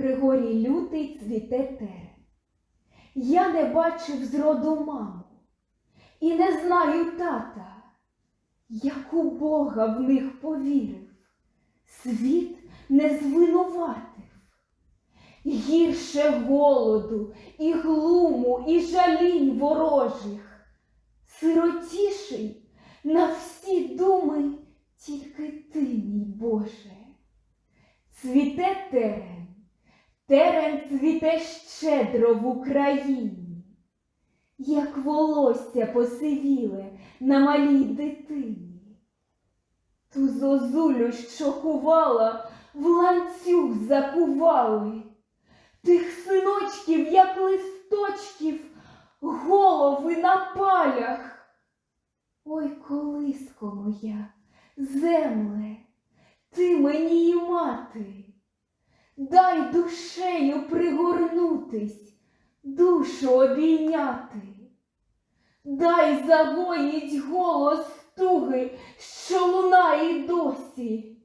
Григорій Лютий цвіте терен. Я не бачив зроду маму і не знаю тата, як у Бога в них повірив, світ не звинуватив. Гірше голоду і глуму, і жалінь ворожих, сиротіший на всі думи тільки ти, мій Боже. Цвіте терен, терен цвіте щедро в Україні, як волосся посивіле на малій дитині. Ту зозулю, що кувала, в ланцюг закували, тих синочків, як листочків, голови на палях. Ой, колиско моя, земле, ти мені і мати, дай душею пригорнутись, душу обійняти, дай загоїть голос туги, що лунає досі,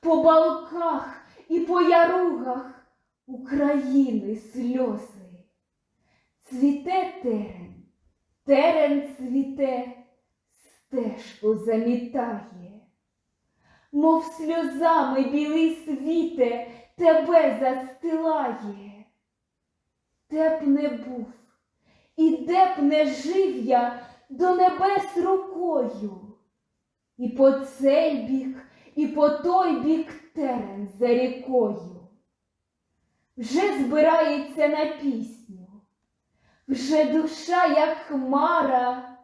по балках і по яругах України сльози. Цвіте терен, терен цвіте, стежку замітає мов сльозами білий світе тебе застилає. Де б не був, і де б не жив я до небес рукою, і по цей бік, і по той бік терен за рікою. Вже збирається на пісню, вже душа, як хмара,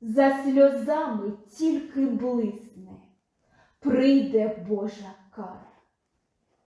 за сльозами тільки блисне прийде Божа кара.